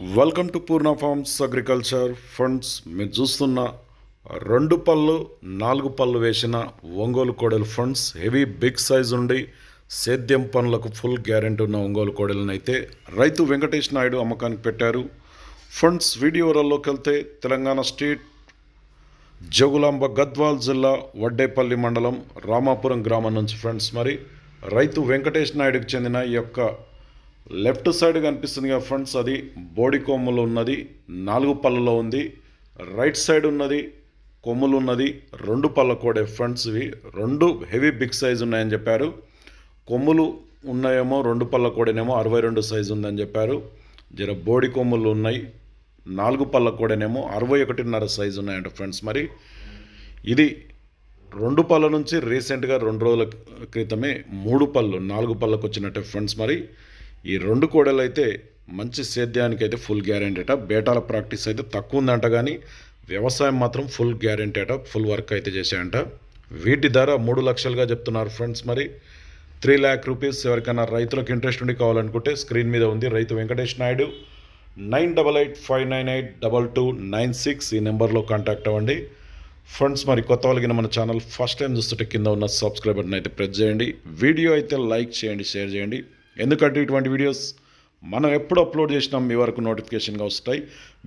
Welcome to Purna farms agriculture friends మీరు చూస్తున్న రెండు పళ్ళు నాలుగు పళ్ళు వేసిన ఒంగోలు కోడెల ఫండ్స్ హెవీ బిగ్ సైజ్ ఉండి సేద్యం పనులకు ఫుల్ గ్యారెంటీ ఉన్న ఒంగోలు కోడెలను అయితే రైతు వెంకటేష్ నాయుడు అమ్మకానికి పెట్టారు. ఫండ్స్ వీడియోలలోకి వెళ్తే తెలంగాణ స్టేట్ జగులాంబ గద్వాల్ జిల్లా వడ్డేపల్లి మండలం రామాపురం గ్రామం నుంచి ఫ్రెండ్స్ మరి రైతు వెంకటేష్ నాయుడుకి చెందిన ఈ యొక్క లెఫ్ట్ సైడ్ కనిపిస్తుంది కదా ఫ్రెండ్స్ అది బోడి కొమ్ములు ఉన్నది నాలుగు పళ్ళలో ఉంది. రైట్ సైడ్ ఉన్నది కొమ్ములు ఉన్నది రెండు పళ్ళ కోడే ఫ్రెండ్స్ ఇవి. రెండు హెవీ బిగ్ సైజ్ ఉన్నాయని చెప్పారు. కొమ్ములు ఉన్నాయేమో రెండు పళ్ళ కోడేనేమో అరవై రెండు సైజు ఉందని చెప్పారు. జర బోడి కొమ్ములు ఉన్నాయి నాలుగు పళ్ళ కోడేనేమో అరవై ఒకటిన్నర సైజు ఉన్నాయంట ఫ్రెండ్స్. మరి ఇది రెండు పళ్ళ నుంచి రీసెంట్గా రెండు రోజుల క్రితమే మూడు పళ్ళు నాలుగు పళ్ళకు వచ్చినట్టే ఫ్రెండ్స్. మరి ఈ రెండు కోడలు అయితే మంచి సేద్యానికి అయితే ఫుల్ గ్యారెంటీ అట. బేటాల ప్రాక్టీస్ అయితే తక్కువ ఉందంట కానీ వ్యవసాయం మాత్రం ఫుల్ గ్యారెంటీ అట. ఫుల్ వర్క్ అయితే చేశాయంట. వీటి ధర మూడు లక్షలుగా చెప్తున్నారు ఫ్రెండ్స్ మరి. త్రీ ల్యాక్ రూపీస్ ఎవరికైనా రైతులకు ఇంట్రెస్ట్ ఉండి కావాలనుకుంటే స్క్రీన్ మీద ఉంది రైతు Venkatesh Naidu. Nine double eight five nine eight double two nine six ఈ నెంబర్లో కాంటాక్ట్ అవ్వండి. ఫ్రెండ్స్ మరి కొత్త వాళ్ళకి మన ఛానల్ ఫస్ట్ టైం చూస్తుంటే కింద ఉన్న సబ్స్క్రైబ్ బటన్ అయితే ప్రెస్ చేయండి. వీడియో అయితే లైక్ చేయండి షేర్ చేయండి. ఎందుకంటే ఇటువంటి వీడియోస్ మనం ఎప్పుడు అప్లోడ్ చేసినా మీ వరకు నోటిఫికేషన్గా వస్తాయి.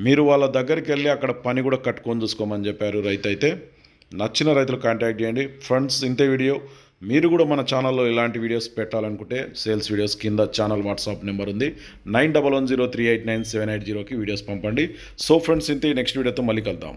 మీరు వాళ్ళ దగ్గరికి వెళ్ళి అక్కడ పని కూడా కట్టుకొని చూసుకోమని చెప్పారు రైతు అయితే నచ్చిన రైతులు కాంటాక్ట్ చేయండి. ఫ్రెండ్స్ ఇంతే వీడియో. మీరు కూడా మన ఛానల్లో ఇలాంటి వీడియోస్ పెట్టాలనుకుంటే సేల్స్ వీడియోస్ కింద ఛానల్ వాట్సాప్ నెంబర్ ఉంది. Nine double one zero three eight nine seven eight జీరోకి వీడియోస్ పంపండి. సో ఫ్రెండ్స్ ఇంతే నెక్స్ట్ వీడియోతో మళ్ళీ కలుద్దాం.